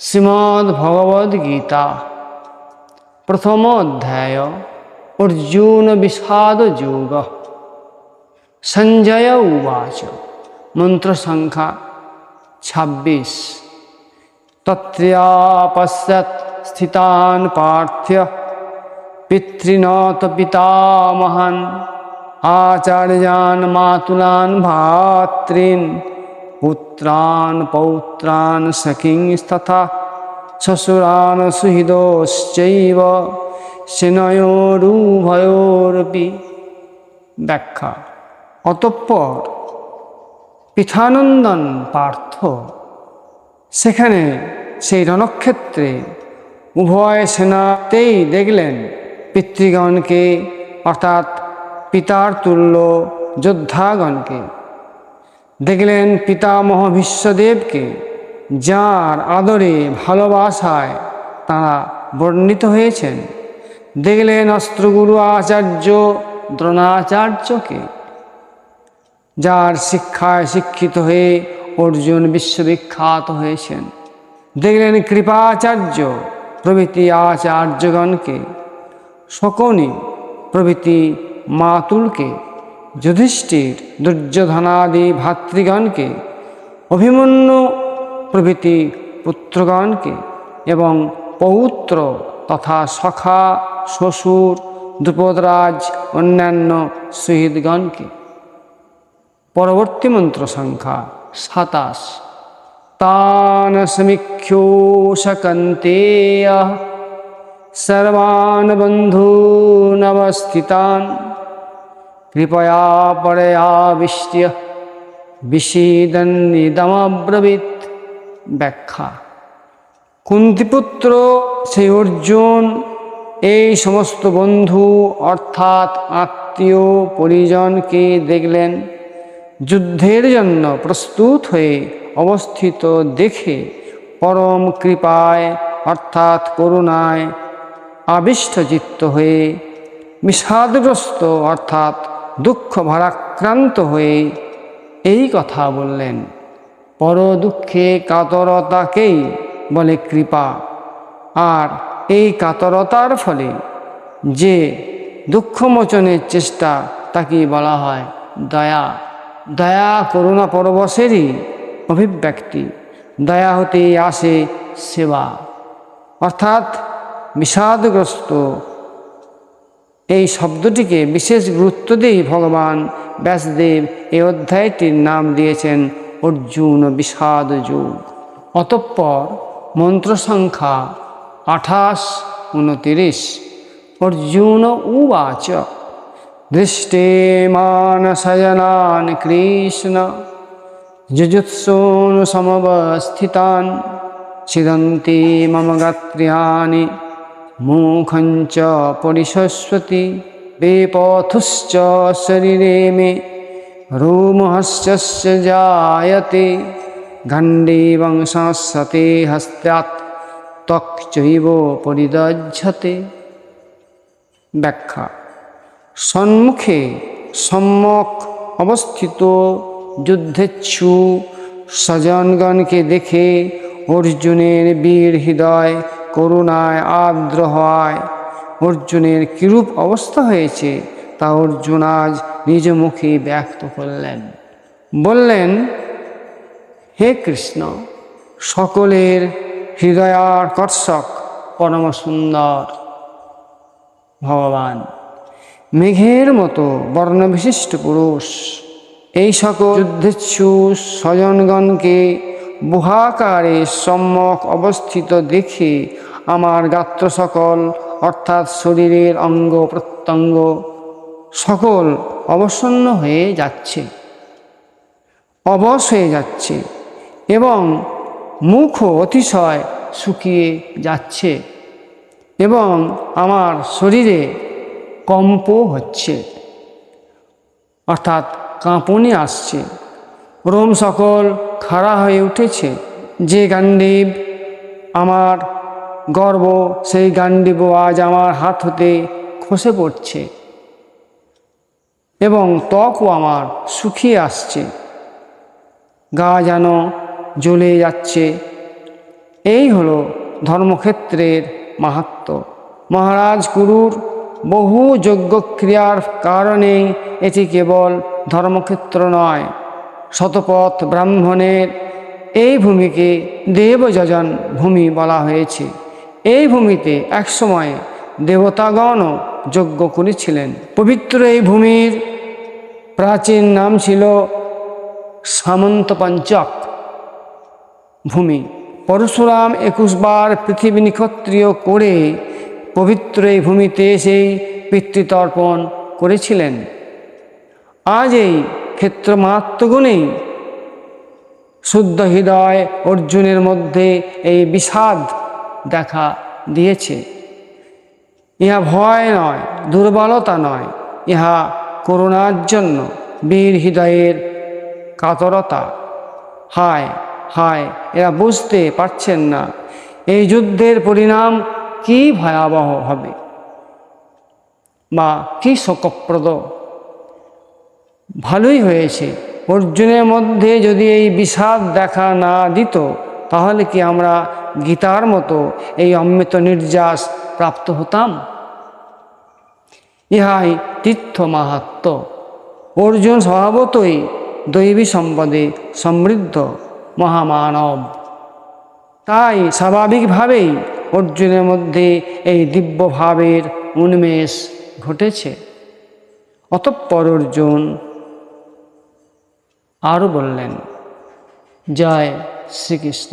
শ্রীমদ্ ভগবদ গীতা প্রথম অধ্যায় অর্জুন বিষাদ যোগ সঞ্জয় উবাচ মন্ত্র সংখ্যা ছাব্বিশ তত্র্যাপশ্যৎ স্থিতান পার্থ্য পিতৃনত পিতামহান আচার্যান মাতুলান ভাতৃন পুত্রান পৌত্রান সখিংস্তথা শ্বশুরান সুহৃদশ্চৈব সেনয়োরুভয়োরপি ব্যাখ্যা অতঃপর পিঠানন্দন পার্থ। সেখানে সেই রণক্ষেত্রে উভয় সেনাতেই দেখলেন পিতৃগণকে, অর্থাৎ পিতার তুল্য যোদ্ধাগণকে। দেখলেন পিতামহ বিশ্বদেবকে, যার আদরে ভালোবাসায় তাঁরা বর্ণিত হয়েছেন। দেখলেন অস্ত্রগুরু আচার্য দ্রোণাচার্যকে, যার শিক্ষায় শিক্ষিত হয়ে অর্জুন বিশ্ববিখ্যাত হয়েছেন। দেখলেন কৃপাচার্য প্রভৃতি আচার্যগণকে, শকুনি প্রভৃতি মাতুলকে যুধিষ্ঠির দুর্যোধনাদি ভাতৃগণকে, অভিমন্যু প্রভৃতি পুত্রগণকে এবং পৌত্র তথা সখা, শ্বশুর, দ্রুপদরাজ, অন্যান্য শহীদগণকে। পরবর্তী মন্ত্র সংখ্যা সাতাশ। তান সমীক্ষোষকন্তেয় সর্বান বন্ধূনবস্থিতান কৃপয়া পরয়াবিষ্ট্য বিষীদন্নিদমব্রবীত। ব্যাখ্যা। কুন্তিপুত্র সেই অর্জুন, এই সমস্ত বন্ধু অর্থাৎ আত্মীয় পরিজনকে দেখলেন। যুদ্ধের জন্য প্রস্তুত হয়ে অবস্থিত দেখে পরম কৃপায় অর্থাৎ করুণায় আবিষ্টচিত্ত হয়ে বিষাদগ্রস্ত অর্থাৎ দুঃখ ভারাক্রান্ত হয়ে এই কথা বললেন। পর দুঃখে কাতরতাকেই বলে কৃপা। আর এই কাতরতার ফলে যে দুঃখমোচনের চেষ্টা তাকে বলা হয় দয়া। দয়া করুণা পরবশেরই অভিব্যক্তি। দয়া হতে আসে সেবা। অর্থাৎ বিষাদগ্রস্ত এই শব্দটিকে বিশেষ গুরুত্ব দিয়ে ভগবান ব্যাসদেব এই অধ্যায়টির নাম দিয়েছেন অর্জুন বিষাদ যুগ। অতঃপর মন্ত্র সংখ্যা আঠাশ উনতিরিশ। অর্জুন উবাচ, দৃষ্টে মানসয়নান কৃষ্ণ, যুজুৎসূন সমবস্থিতান, ছিদন্তি মম গাত্র্যানি। মুখঞ্চ পরিশস্বতি বেপথুশ্চ শরীরে মে রোমহস্যস্য জায়তে গণ্ডে বংশস্যতে হস্তাৎ ত্বকচৈব পরিদজ্ঝতে। ব্যাখ্যা। সম্মুখে সম্যক অবস্থিত যুদ্ধেচ্ছু স্বজনগণকে দেখে অর্জুনের বীর হৃদয় করুণায় আর্দ্র হওয়ায় অর্জুনের কিরূপ অবস্থা হয়েছে তা অর্জুন আজ নিজ মুখে ব্যক্ত করলেন। বললেন, হে কৃষ্ণ, সকলের হৃদয়াকর্ষক পরম সুন্দর ভগবান, মেঘের মতো বর্ণবিশিষ্ট পুরুষ, এই সকল যুদ্ধেচ্ছু স্বজনগণকে বুহাকারে সম্যক অবস্থিত দেখে আমার গাত্র সকল, অর্থাৎ শরীরের অঙ্গ প্রত্যঙ্গ সকল অবসন্ন হয়ে যাচ্ছে, অবশ হয়ে যাচ্ছে এবং মুখও অতিশয় শুকিয়ে যাচ্ছে এবং আমার শরীরে কম্প হচ্ছে, অর্থাৎ কাঁপনি আসছে। রোম সকল খাড়া হয়ে উঠেছে। যে গান্ডীব আমার গর্ব, সেই গান্ডীব আজ আমার হাত হতে খসে পড়ছে। এবং ত্বকও আমার শুকিয়ে আসছে। গা যেন জ্বলে যাচ্ছে। এই হলো ধর্মক্ষেত্রের মাহাত্ম। মহারাজ গুরুর বহু যজ্ঞ ক্রিয়ার কারণেই এটি কেবল ধর্মক্ষেত্র নয় শতপথ ব্রাহ্মণের। এই ভূমিকে দেবযজন ভূমি বলা হয়েছে। এই ভূমিতে একসময় দেবতাগণও যজ্ঞ করেছিলেন। পবিত্র এই ভূমির প্রাচীন নাম ছিল সামন্ত পঞ্চক ভূমি। পরশুরাম একুশবার পৃথিবী নিক্ষত্রিয় করে পবিত্র এই ভূমিতে সেই পিতৃতর্পণ করেছিলেন। আজ এই ক্ষেত্র মাহাত্মগুণেই শুদ্ধ হৃদয় অর্জুনের মধ্যে এই বিষাদ দেখা দিয়েছে। ইহা ভয় নয়, দুর্বলতা নয়, ইহা করুণার জন্য, বীর হৃদয়ের কাতরতা। হায় হায়, এরা বুঝতে পারছেন না, এই যুদ্ধের পরিণাম কি ভয়াবহ হবে বা কি শোকপ্রদ? ভালোই হয়েছে। অর্জুনের মধ্যে যদি এই বিষাদ দেখা না দিত, তাহলে কি আমরা গীতার মতো এই অমৃত নির্যাস প্রাপ্ত হতাম? ইহাই তীর্থ মাহাত্ম। অর্জুন স্বভাবতই দৈবী সম্পদে সমৃদ্ধ, মহামানব। তাই স্বাভাবিকভাবেই অর্জুনের মধ্যে এই দিব্যভাবের উন্মেষ ঘটেছে। অতঃপর অর্জুন আরও বললেন জয় শ্রীকৃষ্ণ।